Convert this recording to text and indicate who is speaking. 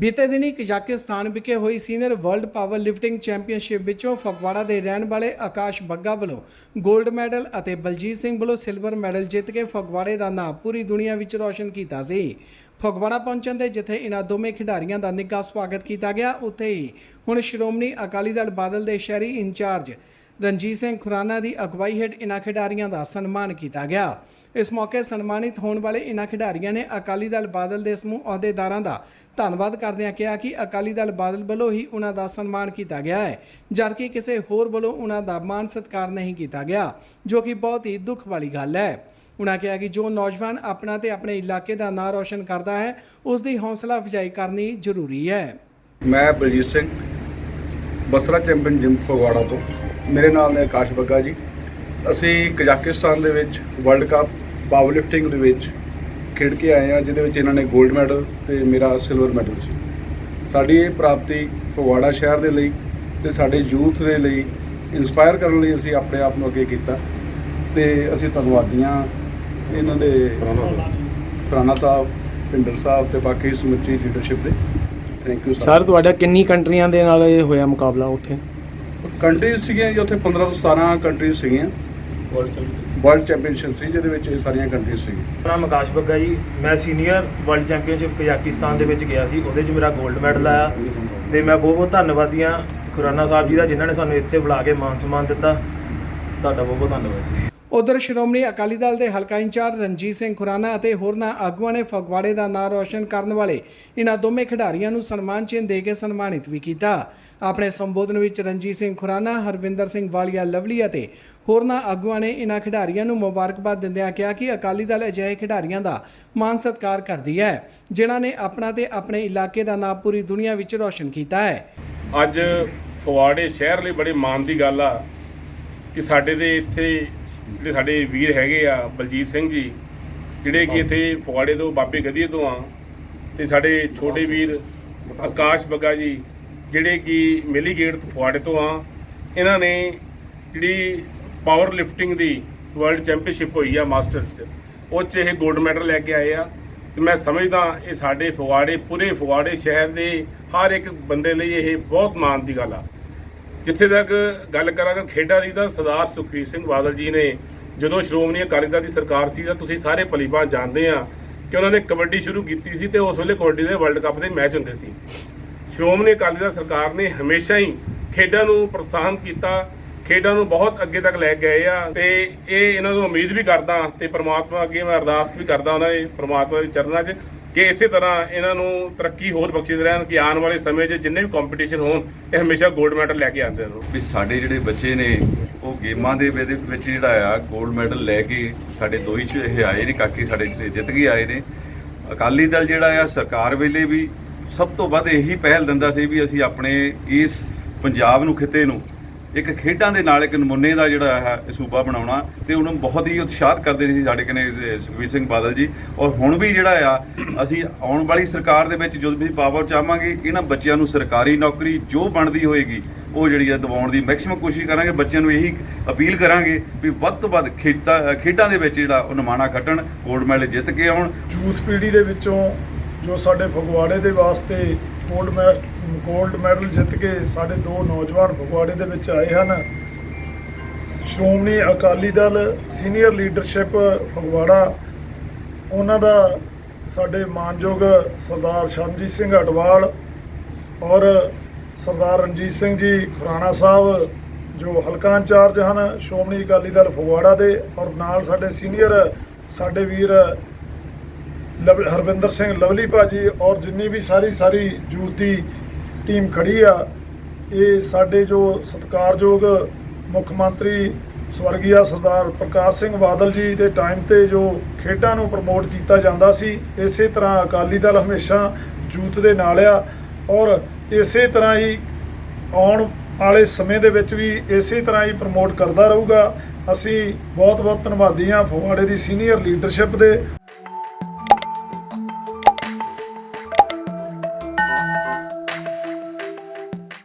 Speaker 1: ਬੀਤੇ ਦਿਨੀ ਕਜ਼ਾਕਿਸਤਾਨ ਵਿਖੇ ਹੋਈ senior world power lifting championship ਵਿੱਚੋਂ ਫਗਵਾੜਾ ਦੇ ਰਹਿਣ ਵਾਲੇ ਆਕਾਸ਼ ਬੱਗਾ ਵੱਲੋਂ 골ਡ ਮੈਡਲ ਅਤੇ ਬਲਜੀਤ ਸਿੰਘ ਵੱਲੋਂ ਸਿਲਵਰ ਮੈਡਲ ਜਿੱਤ ਕੇ ਫਗਵਾੜੇ ਦਾ ਨਾਮ ਪੂਰੀ ਦੁਨੀਆ ਵਿੱਚ ਰੌਸ਼ਨ ਕੀਤਾ ਸੀ। ਫਗਵਾੜਾ ਪਹੁੰਚਣ ਦੇ ਜਿੱਥੇ ਇਹਨਾਂ ਦੋਵੇਂ ਖਿਡਾਰੀਆਂ ਦਾ ਨਿੱਘਾ ਸਵਾਗਤ ਕੀਤਾ ਗਿਆ, ਉੱਥੇ ਹੀ ਹੁਣ ਸ਼੍ਰੋਮਣੀ ਅਕਾਲੀ ਦਲ ਬਾਦਲ ਦੇ ਸ਼ਹਿਰੀ ਇੰਚਾਰਜ ਰਣਜੀਤ ਸਿੰਘ ਖੁਰਾਨਾ ਦੀ ਅਗਵਾਈ ਹੇਠ ਇਹਨਾਂ ਖਿਡਾਰੀਆਂ ਦਾ ਸਨਮਾਨ ਕੀਤਾ ਗਿਆ। ਇਸ ਮੌਕੇ ਸਨਮਾਨਿਤ ਹੋਣ ਵਾਲੇ ਇਨ੍ਹਾਂ ਖਿਡਾਰੀਆਂ ਨੇ ਅਕਾਲੀ ਦਲ ਬਾਦਲ ਦੇ ਸਮੂਹ ਅਹੁਦੇਦਾਰਾਂ ਦਾ ਧੰਨਵਾਦ ਕਰਦਿਆਂ ਕਿਹਾ ਕਿ ਅਕਾਲੀ ਦਲ ਬਾਦਲ ਵੱਲੋਂ ਹੀ ਉਹਨਾਂ ਦਾ ਸਨਮਾਨ ਕੀਤਾ ਗਿਆ ਹੈ, ਜਦਕਿ ਕਿਸੇ ਹੋਰ ਵੱਲੋਂ ਉਹਨਾਂ ਦਾ ਮਾਣ ਸਤਿਕਾਰ ਨਹੀਂ ਕੀਤਾ ਗਿਆ, ਜੋ ਕਿ ਬਹੁਤ ਹੀ ਦੁੱਖ ਵਾਲੀ ਗੱਲ ਹੈ। ਉਹਨਾਂ ਕਿਹਾ ਕਿ ਜੋ ਨੌਜਵਾਨ ਆਪਣਾ ਤੇ ਆਪਣੇ ਇਲਾਕੇ ਦਾ ਨਾਂ ਰੌਸ਼ਨ ਕਰਦਾ ਹੈ, ਉਸ ਦੀ ਹੌਸਲਾ ਅਫਜ਼ਾਈ ਕਰਨੀ ਜ਼ਰੂਰੀ ਹੈ।
Speaker 2: ਮੈਂ ਬਲਜੀਤ ਸਿੰਘ, ਬਸਰਾ ਚੈਂਪੀਅਨ ਜਿਮ ਫਗਵਾੜਾ ਤੋਂ। ਮੇਰੇ ਨਾਲ ਨੇ ਆਕਾਸ਼ ਬੱਗਾ ਜੀ। ਅਸੀਂ ਕਜ਼ਾਕਿਸਤਾਨ ਦੇ ਵਿੱਚ ਵਰਲਡ ਕੱਪ ਪਾਵਰ ਲਿਫਟਿੰਗ ਦੇ ਵਿੱਚ ਖੇਡ ਕੇ ਆਏ ਹਾਂ, ਜਿਹਦੇ ਵਿੱਚ ਇਹਨਾਂ ਨੇ 골ਡ ਮੈਡਲ ਤੇ ਮੇਰਾ ਸਿਲਵਰ ਮੈਡਲ ਸੀ। ਸਾਡੀ ਇਹ ਪ੍ਰਾਪਤੀ ਫਗਵਾੜਾ ਸ਼ਹਿਰ ਦੇ ਲਈ ਤੇ ਸਾਡੇ ਯੂਥ ਦੇ ਲਈ ਇਨਸਪਾਇਰ ਕਰਨ ਲਈ ਅਸੀਂ ਆਪਣੇ ਆਪ ਨੂੰ ਅੱਗੇ ਕੀਤਾ ਤੇ ਅਸੀਂ ਧੰਨਵਾਦੀ ਹਾਂ ਇਹਨਾਂ ਦੇ ਰਾਣਾ ਸਾਹਿਬ ਪਿੰਡਰ ਸਾਹਿਬ ਤੇ ਬਾਕੀ ਸਮੁੱਚੀ ਲੀਡਰਸ਼ਿਪ ਦੇ। ਥੈਂਕ ਯੂ
Speaker 3: ਸਰ ਤੁਹਾਡਾ ਕਿੰਨੀ ਕੰਟਰੀਆਂ ਦੇ ਨਾਲ ਇਹ ਹੋਇਆ ਮੁਕਾਬਲਾ ਉੱਥੇ?
Speaker 2: ਕੰਟਰੀਜ਼ ਸੀਗੀਆਂ ਜੀ ਉੱਥੇ 15 ਤੋਂ 17 ਕੰਟਰੀਜ਼ ਸੀਗੀਆਂ। ਵਰਲਡ ਚੈਂਪੀਅਨਸ਼ਿਪ ਸੀ ਜਿਹਦੇ ਵਿੱਚ ਇਹ ਸਾਰੀਆਂ ਕੰਟਰੀਜ਼ ਸੀਗੀਆਂ।
Speaker 4: ਮੇਰਾ ਨਾਮ ਆਕਾਸ਼ ਬੱਗਾ ਜੀ। ਮੈਂ ਸੀਨੀਅਰ ਵਰਲਡ ਚੈਂਪੀਅਨਸ਼ਿਪ ਕਜ਼ਾਕਿਸਤਾਨ ਦੇ ਵਿੱਚ ਗਿਆ ਸੀ। ਉਹਦੇ 'ਚ ਮੇਰਾ 골ਡ ਮੈਡਲ ਆਇਆ। ਤੇ ਮੈਂ ਬਹੁਤ ਬਹੁਤ ਧੰਨਵਾਦੀ ਹਾਂ ਖੁਰਾਨਾ ਸਾਹਿਬ ਜੀ ਦਾ ਜਿਨ੍ਹਾਂ ਨੇ ਸਾਨੂੰ ਇੱਥੇ ਬੁਲਾ ਕੇ ਮਾਨ ਸਨਮਾਨ ਦਿੱਤਾ। ਤੁਹਾਡਾ ਬਹੁਤ ਬਹੁਤ ਧੰਨਵਾਦ। ਜੀ
Speaker 1: ਉਧਰ ਸ਼੍ਰੋਮਣੀ ਅਕਾਲੀ ਦਲ ਦੇ ਹਲਕਾ ਇੰਚਾਰਜ ਰਣਜੀਤ ਸਿੰਘ ਖੁਰਾਨਾ ਅਤੇ ਹੋਰਨਾਂ ਆਗੂਆਂ ਨੇ ਫਗਵਾੜੇ ਦਾ ਨਾਂ ਰੌਸ਼ਨ ਕਰਨ ਵਾਲੇ ਇਹਨਾਂ ਦੋਵੇਂ ਖਿਡਾਰੀਆਂ ਨੂੰ ਸਨਮਾਨ ਚਿੰਨ੍ਹ ਦੇ ਕੇ ਸਨਮਾਨਿਤ ਵੀ ਕੀਤਾ। ਆਪਣੇ ਸੰਬੋਧਨ ਵਿੱਚ ਰਣਜੀਤ ਸਿੰਘ ਖੁਰਾਨਾ, ਹਰਵਿੰਦਰ ਸਿੰਘ ਵਾਲੀਆ ਲਵਲੀ ਅਤੇ ਹੋਰਨਾਂ ਆਗੂਆਂ ਨੇ ਇਹਨਾਂ ਖਿਡਾਰੀਆਂ ਨੂੰ ਮੁਬਾਰਕਬਾਦ ਦਿੰਦਿਆਂ ਕਿਹਾ ਕਿ ਅਕਾਲੀ ਦਲ ਅਜਿਹੇ ਖਿਡਾਰੀਆਂ ਦਾ ਮਾਨ ਸਤਿਕਾਰ ਕਰਦੀ ਹੈ, ਜਿਨ੍ਹਾਂ ਨੇ ਆਪਣਾ ਤੇ ਆਪਣੇ ਇਲਾਕੇ ਦਾ ਨਾਂ ਪੂਰੀ ਦੁਨੀਆ ਵਿੱਚ ਰੌਸ਼ਨ ਕੀਤਾ ਹੈ।
Speaker 5: ਅੱਜ ਫਗਵਾੜੇ ਸ਼ਹਿਰ ਲਈ ਬੜੇ ਮਾਣ ਦੀ ਗੱਲ ਆ ਕਿ ਸਾਡੇ ਦੇ ਇੱਥੇ ਜਿਹੜੇ ਸਾਡੇ ਵੀਰ ਹੈਗੇ ਆ ਬਲਜੀਤ ਸਿੰਘ ਜੀ ਜਿਹੜੇ ਕਿ ਇੱਥੇ ਫਗਵਾੜੇ ਤੋਂ ਬਾਬੇ ਗਦੀਏ ਤੋਂ ਆ ਤੇ ਸਾਡੇ ਛੋਟੇ ਵੀਰ ਆਕਾਸ਼ ਬੱਗਾ ਜੀ ਜਿਹੜੇ ਕਿ ਮਿਲੀ ਗੇਟ ਫਗਵਾੜੇ ਤੋਂ ਆ ਇਹਨਾਂ ਨੇ ਜਿਹੜੀ ਪਾਵਰ ਲਿਫਟਿੰਗ ਦੀ ਵਰਲਡ ਚੈਂਪੀਅਨਸ਼ਿਪ ਹੋਈ ਆ ਮਾਸਟਰਸ 'ਚ ਉਹ 'ਚ ਇਹ 골ਡ ਮੈਡਲ ਲੈ ਕੇ ਆਏ ਆ ਤੇ ਮੈਂ ਸਮਝਦਾ ਇਹ ਸਾਡੇ ਫਗਵਾੜੇ ਪੂਰੇ ਫਗਵਾੜੇ ਸ਼ਹਿਰ ਦੇ ਹਰ ਇੱਕ ਬੰਦੇ ਲਈ ਇਹ ਬਹੁਤ ਮਾਣ ਦੀ ਗੱਲ ਆ। ਜਿੱਥੇ ਤੱਕ ਗੱਲ ਕਰਾਂਗਾ ਖੇਡਾਂ ਦੀ ਤਾਂ ਸਰਦਾਰ ਸੁਖਬੀਰ ਸਿੰਘ ਬਾਦਲ ਜੀ ਨੇ, ਜਦੋਂ ਸ਼੍ਰੋਮਣੀ ਅਕਾਲੀ ਦਲ ਦੀ ਸਰਕਾਰ ਸੀ ਤਾਂ ਤੁਸੀਂ ਸਾਰੇ ਭਲੀਭਾਂਤ ਜਾਣਦੇ ਆ ਕਿ ਉਹਨਾਂ ਨੇ ਕਬੱਡੀ ਸ਼ੁਰੂ ਕੀਤੀ ਸੀ ਤੇ ਉਸ ਵੇਲੇ ਕਬੱਡੀ ਦੇ ਵਰਲਡ ਕੱਪ ਦੇ ਮੈਚ ਹੁੰਦੇ ਸੀ। ਸ਼੍ਰੋਮਣੀ ਅਕਾਲੀ ਦਲ ਸਰਕਾਰ ਨੇ ਹਮੇਸ਼ਾ ਹੀ ਖੇਡਾਂ ਨੂੰ ਪ੍ਰੋਤਸਾਹਨ ਕੀਤਾ, ਖੇਡਾਂ ਨੂੰ ਬਹੁਤ ਅੱਗੇ ਤੱਕ ਲੈ ਕੇ ਗਏ ਆ ਤੇ ਇਹ ਇਹਨਾਂ ਨੂੰ ਉਮੀਦ ਵੀ ਕਰਦਾ ਤੇ ਪ੍ਰਮਾਤਮਾ ਅੱਗੇ ਮੈਂ ਅਰਦਾਸ ਵੀ ਕਰਦਾ ਉਹਨਾਂ ਦੇ ਪ੍ਰਮਾਤਮਾ ਦੇ ਚਰਨਾਂ 'ਚ ਕਿ ਇਸੇ ਤਰ੍ਹਾਂ ਇਹਨਾਂ ਨੂੰ ਤਰੱਕੀ ਹੋਰ ਬਖਸ਼ਿਸ਼ ਰਹਿਣ ਕਿ ਆਉਣ ਵਾਲੇ ਸਮੇਂ 'ਚ ਜਿੰਨੇ ਵੀ ਕੰਪੀਟੀਸ਼ਨ ਹੋਣ, ਇਹ ਹਮੇਸ਼ਾ 골ਡ ਮੈਡਲ ਲੈ ਕੇ ਆਉਂਦੇ ਰਹੋ।
Speaker 6: ਵੀ ਸਾਡੇ ਜਿਹੜੇ ਬੱਚੇ ਨੇ, ਉਹ ਗੇਮਾਂ ਦੇ ਵਿੱਚ ਜਿਹੜਾ ਆ 골ਡ ਮੈਡਲ ਲੈ ਕੇ ਸਾਡੇ ਦੋ ਚ ਇਹ ਆਏ ਨੇ, ਕਾਕੀ ਸਾਡੇ ਜਿੱਤ ਕੇ ਆਏ ਨੇ। ਅਕਾਲੀ ਦਲ ਜਿਹੜਾ ਆ, ਸਰਕਾਰ ਵੇਲੇ ਵੀ ਸਭ ਤੋਂ ਵੱਧ ਇਹੀ ਪਹਿਲ ਦਿੰਦਾ ਸੀ ਵੀ ਅਸੀਂ ਆਪਣੇ ਇਸ ਪੰਜਾਬ ਨੂੰ, ਖਿੱਤੇ ਨੂੰ ਇੱਕ ਖੇਡਾਂ ਦੇ ਨਾਲ ਇੱਕ ਨਮੂਨੇ ਦਾ ਜਿਹੜਾ ਹੈ ਸੂਬਾ ਬਣਾਉਣਾ ਤੇ ਉਹਨੂੰ ਬਹੁਤ ਹੀ ਉਤਸ਼ਾਹਤ ਕਰਦੇ ਸੀ ਸਾਡੇ ਕਨੇ ਸੁਖਬੀਰ ਸਿੰਘ ਬਾਦਲ ਜੀ। ਔਰ ਹੁਣ ਵੀ ਜਿਹੜਾ ਆ, ਅਸੀਂ ਆਉਣ ਵਾਲੀ ਸਰਕਾਰ ਦੇ ਵਿੱਚ ਜਦੋਂ ਵੀ ਪਾਵਰ ਚਾਹਾਂਗੇ, ਇਹਨਾਂ ਬੱਚਿਆਂ ਨੂੰ ਸਰਕਾਰੀ ਨੌਕਰੀ ਜੋ ਬਣਦੀ ਹੋਏਗੀ, ਉਹ ਜਿਹੜੀ ਆ ਦਿਵਾਉਣ ਦੀ ਮੈਕਸਿਮਮ ਕੋਸ਼ਿਸ਼ ਕਰਾਂਗੇ। ਬੱਚਿਆਂ ਨੂੰ ਇਹੀ ਅਪੀਲ ਕਰਾਂਗੇ ਵੀ ਵੱਧ ਤੋਂ ਵੱਧ ਖੇਡਾਂ ਖੇਡਾਂ ਦੇ ਵਿੱਚ ਜਿਹੜਾ ਉਹ ਨਿਮਾਣਾ ਖੱਟਣ 골ਡ ਮੈਡਲ ਜਿੱਤ ਕੇ ਆਉਣ।
Speaker 7: ਯੂਥ ਪੀੜ੍ਹੀ ਦੇ ਵਿੱਚੋਂ ਜੋ ਸਾਡੇ ਫਗਵਾੜੇ ਦੇ ਵਾਸਤੇ 골ਡ ਮੈ 골ਡ ਮੈਡਲ ਜਿੱਤ ਕੇ ਸਾਡੇ ਦੋ ਨੌਜਵਾਨ ਫਗਵਾੜੇ ਦੇ ਵਿੱਚ ਆਏ ਹਨ। ਸ਼੍ਰੋਮਣੀ ਅਕਾਲੀ ਦਲ ਸੀਨੀਅਰ ਲੀਡਰਸ਼ਿਪ ਫਗਵਾੜਾ, ਉਹਨਾਂ ਦਾ ਸਾਡੇ ਮਾਨਯੋਗ ਸਰਦਾਰ ਸ਼ਰਨਜੀਤ ਸਿੰਘ ਅਟਵਾਲ ਔਰ ਸਰਦਾਰ ਰਣਜੀਤ ਸਿੰਘ ਜੀ ਖੁਰਾਣਾ ਸਾਹਿਬ, ਜੋ ਹਲਕਾ ਇੰਚਾਰਜ ਹਨ, ਸ਼੍ਰੋਮਣੀ ਅਕਾਲੀ ਦਲ ਫਗਵਾੜਾ ਦੇ ਔਰ ਨਾਲ ਸਾਡੇ ਸੀਨੀਅਰ ਸਾਡੇ ਵੀਰ ਹਰਵਿੰਦਰ ਸਿੰਘ ਲਵਲੀ ਭਾਜੀ ਔਰ ਜਿੰਨੀ ਵੀ ਸਾਰੀ ਸਾਰੀ ਯੂਥ ਦੀ ਟੀਮ ਖੜੀ ਆ, ਇਹ ਸਾਡੇ ਜੋ ਸਤਿਕਾਰਯੋਗ ਮੁੱਖ ਮੰਤਰੀ ਸਵਰਗੀਆ ਸਰਦਾਰ ਪ੍ਰਕਾਸ਼ ਸਿੰਘ ਬਾਦਲ ਜੀ ਦੇ ਟਾਈਮ ਤੇ ਜੋ ਖੇਡਾਂ ਨੂੰ ਪ੍ਰਮੋਟ ਕੀਤਾ ਜਾਂਦਾ ਸੀ, ਇਸੇ ਤਰ੍ਹਾਂ ਅਕਾਲੀ ਦਲ ਹਮੇਸ਼ਾ ਯੂਥ ਦੇ ਨਾਲ ਆ ਔਰ ਇਸੇ ਤਰ੍ਹਾਂ ਹੀ ਆਉਣ ਵਾਲੇ ਸਮੇਂ ਦੇ ਵਿੱਚ ਵੀ ਇਸੇ ਤਰ੍ਹਾਂ ਹੀ ਪ੍ਰਮੋਟ ਕਰਦਾ ਰਹੂਗਾ। ਅਸੀਂ ਬਹੁਤ ਬਹੁਤ ਧੰਨਵਾਦੀ ਹਾਂ ਫਗਵਾੜੇ ਦੀ ਸੀਨੀਅਰ ਲੀਡਰਸ਼ਿਪ ਦੇ